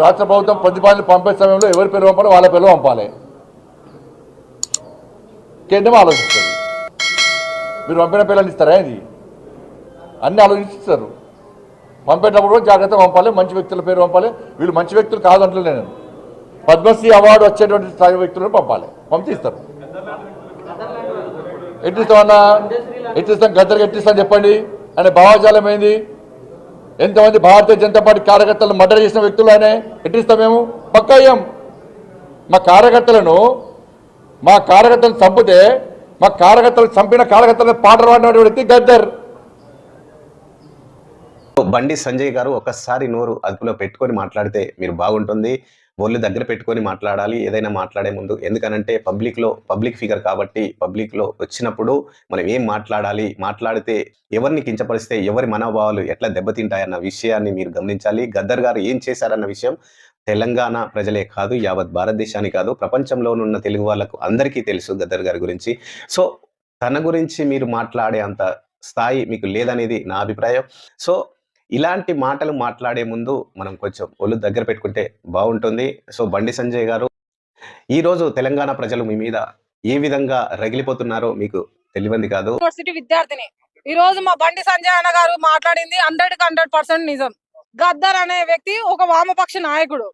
రాష్ట్ర ప్రభుత్వం ప్రతిపాదనలు పంపే సమయంలో ఎవరి పేరు పంపాలో వాళ్ళ పేరు పంపాలి. కేంద్రం ఆలోచిస్తుంది. మీరు పంపిన పిల్లలు ఇస్తారా ఇది అన్ని ఆలోచిస్తారు. పంపేటప్పుడు కూడా జాగ్రత్తగా పంపాలి మంచి వ్యక్తుల పేరు పంపాలి. వీళ్ళు మంచి వ్యక్తులు కాదంటే నేను. పద్మశ్రీ అవార్డు వచ్చేటువంటి స్థాయి వ్యక్తులను పంపాలి. పంపిస్తారు. ఎట్టిస్తామన్నా ఎట్టిస్తాం? గద్దరికి ఎట్టిస్తాం చెప్పండి? అనే భావజాలం ఏంది? ఎంతమంది భారతీయ జనతా పార్టీ కార్యకర్తలను మర్డర్ చేసిన వ్యక్తులు ఎట్టిస్తాం మేము? పక్కా అయ్యాం మా కార్యకర్తలను మా కార్యకర్తలను చంపితే మా కార్యకర్తలు చంపిన కార్యకర్తలను పాటలు పాడిన వ్యక్తి గద్దర్. బండి సంజయ్ గారు ఒకసారి నోరు అదుపులో పెట్టుకొని మాట్లాడితే మీరు బాగుంటుంది. ఒళ్ళు దగ్గర పెట్టుకొని మాట్లాడాలి ఏదైనా మాట్లాడే ముందు. ఎందుకనంటే పబ్లిక్లో పబ్లిక్ ఫిగర్ కాబట్టి పబ్లిక్లో వచ్చినప్పుడు మనం ఏం మాట్లాడాలి మాట్లాడితే ఎవరిని కించపరిస్తే ఎవరి మనోభావాలు ఎట్లా దెబ్బతింటాయన్న విషయాన్ని మీరు గమనించాలి. గద్దర్ గారు ఏం చేశారన్న విషయం తెలంగాణ ప్రజలే కాదు యావత్ భారతదేశానికి కాదు ప్రపంచంలో ఉన్న తెలుగు వాళ్ళకు అందరికీ తెలుసు గద్దర్ గారి గురించి. సో తన గురించి మీరు మాట్లాడే అంత స్థాయి మీకు లేదనేది నా అభిప్రాయం. సో ఇలాంటి మాటలు మాట్లాడే ముందు మనం కొంచెం ఒళ్ళు దగ్గర పెట్టుకుంటే బాగుంటుంది. సో బండి సంజయ్ గారు ఈరోజు తెలంగాణ ప్రజలు మీ మీద ఏ విధంగా రగిలిపోతున్నారో మీకు తెలియంది కాదు. యూనివర్సిటీ విద్యార్థిని ఈ రోజు మా బండి సంజయ్ అన్న గారు మాట్లాడింది హండ్రెడ్కి హండ్రెడ్ పర్సెంట్ నిజం. గద్దర్ అనే వ్యక్తి ఒక వామపక్ష నాయకుడు.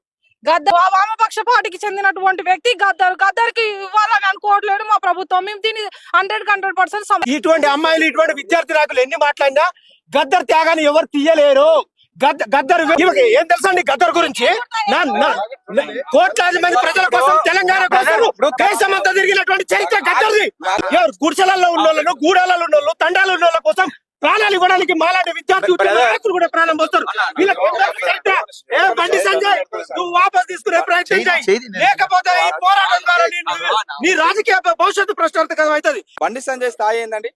గద్దర్ వామపక్ష పార్టీకి చెందినటువంటి వ్యక్తి గద్దర్. గద్దర్కి ఇవ్వాలని అనుకోవట్లేదు మా ప్రభుత్వం. మేము దీన్ని హండ్రెడ్ హండ్రెడ్ పర్సెంట్ ఇటువంటి అమ్మాయిలు ఇటువంటి విద్యార్థి నాయకులు ఎన్ని మాట్లాడినా గద్దర్ త్యాగాన్ని ఎవరు తీయలేరు. గద్ద గద్దర్ ఏం తెలుసా అండి గద్దర్ గురించి? కోట్లాది మంది ప్రజల కోసం తెలంగాణ కోసం దేశమంతా తిరిగినటువంటి చరిత్ర గద్దర్ది. ఎవరు గుడిసెలలో ఉన్న వాళ్ళను గూడాలలో ఉన్న వాళ్ళు తండాలు ఉన్న వాళ్ళ కోసం ప్రాణాలు ఇవ్వడానికి మాలాంటి విద్యార్థి నాయకులు కూడా ప్రాణం పోస్తారు. ఏం బండి సంజయ్ నువ్వు వాపస్ తీసుకునే ప్రయత్నం చేయి లేకపోతే ఈ పోరాటం ద్వారా నీ- రాజకీయ భవిష్యత్తు ప్రశ్నార్థకం అవుతుంది. బండి సంజయ్ స్థాయి ఏందండి?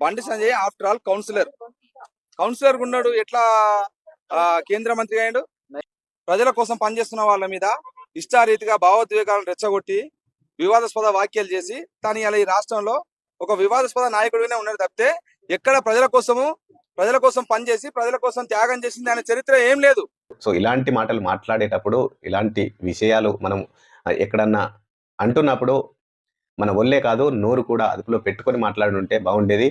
Bandi Sanjay after all councillor. Councillor ఉన్నాడు ఎట్లా కేంద్ర మంత్రి అయ్యాడు? ప్రజల కోసం పనిచేస్తున్న వాళ్ళ మీద ఇష్టారీతిగా భావోద్వేగాలను రెచ్చగొట్టి వివాదాస్పద వ్యాఖ్యలు చేసి తను ఇలా ఈ రాష్ట్రంలో ఒక వివాదాస్పద నాయకుడిగానే ఉన్నాడు తప్పితే ఎక్కడ ప్రజల కోసము ప్రజల కోసం పనిచేసి ప్రజల కోసం త్యాగం చేసింది అనే చరిత్ర ఏం లేదు. సో ఇలాంటి మాటలు మాట్లాడేటప్పుడు ఇలాంటి విషయాలు మనం ఎక్కడన్నా అంటున్నప్పుడు మన ఒళ్ళే కాదు నోరు కూడా అదుపులో పెట్టుకొని మాట్లాడుంటే బాగుండేది.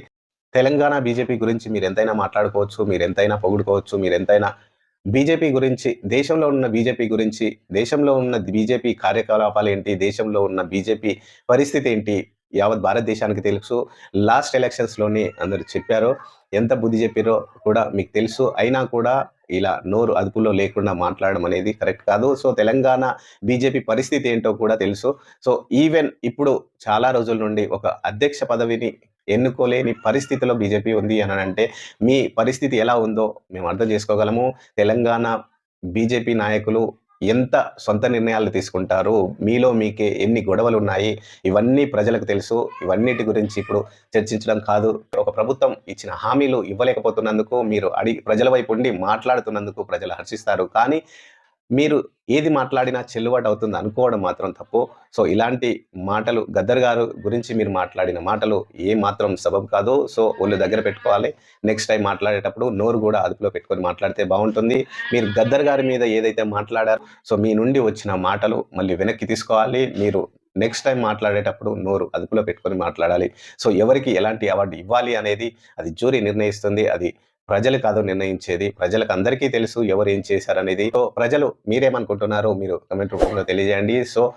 తెలంగాణ బీజేపీ గురించి మీరు ఎంతైనా మాట్లాడుకోవచ్చు మీరు ఎంతైనా పొగుడుకోవచ్చు మీరు ఎంతైనా బీజేపీ గురించి దేశంలో ఉన్న బీజేపీ గురించి దేశంలో ఉన్న బీజేపీ కార్యకలాపాలు ఏంటి దేశంలో ఉన్న బీజేపీ పరిస్థితి ఏంటి యావత్ భారతదేశానికి తెలుసు. లాస్ట్ ఎలక్షన్స్లోనే అందరు చెప్పారు. ఎంత బుద్ధి చెప్పారో కూడా మీకు తెలుసు. అయినా కూడా ఇలా నోరు అదుపులో లేకుండా మాట్లాడడం అనేది కరెక్ట్ కాదు. సో తెలంగాణ బీజేపీ పరిస్థితి ఏంటో కూడా తెలుసు. సో ఈవెన్ ఇప్పుడు చాలా రోజుల నుండి ఒక అధ్యక్ష పదవిని ఎన్నుకోలేని పరిస్థితిలో బీజేపీ ఉంది అని అంటే మీ పరిస్థితి ఎలా ఉందో మేము అర్థం చేసుకోగలము. తెలంగాణ బీజేపీ నాయకులు ఎంత సొంత నిర్ణయాలు తీసుకుంటారు? మీలో మీకే ఎన్ని గొడవలు ఉన్నాయి ఇవన్నీ ప్రజలకు తెలుసు. ఇవన్నిటి గురించి ఇప్పుడు చర్చించడం కాదు. ఒక ప్రభుత్వం ఇచ్చిన హామీలు ఇవ్వలేకపోతున్నందుకు మీరు అడిగి ప్రజల వైపు ఉండి మాట్లాడుతున్నందుకు ప్రజలు హర్షిస్తారు. కానీ మీరు ఏది మాట్లాడినా చెల్లుబాటు అవుతుంది అనుకోవడం మాత్రం తప్పు. సో ఇలాంటి మాటలు గద్దర్ గారు గురించి మీరు మాట్లాడిన మాటలు ఏ మాత్రం సబబు కాదు. సో ఒళ్ళు దగ్గర పెట్టుకోవాలి. నెక్స్ట్ టైం మాట్లాడేటప్పుడు నోరు కూడా అదుపులో పెట్టుకొని మాట్లాడితే బాగుంటుంది. మీరు గద్దర్ గారి మీద ఏదైతే మాట్లాడారో సో మీ నుండి వచ్చిన మాటలు మళ్ళీ వెనక్కి తీసుకోవాలి. మీరు నెక్స్ట్ టైం మాట్లాడేటప్పుడు నోరు అదుపులో పెట్టుకొని మాట్లాడాలి. సో ఎవరికి ఎలాంటి అవార్డు ఇవ్వాలి అనేది అది జ్యూరీ నిర్ణయిస్తుంది. అది ప్రజలు కాదు నిర్ణయించేది ప్రజలకు అందరికీ తెలుసు ఎవరు ఏం చేశారనేది. సో ప్రజలు మీరేమనుకుంటున్నారో మీరు కమెంట్ రూపంలో తెలియజేయండి. సో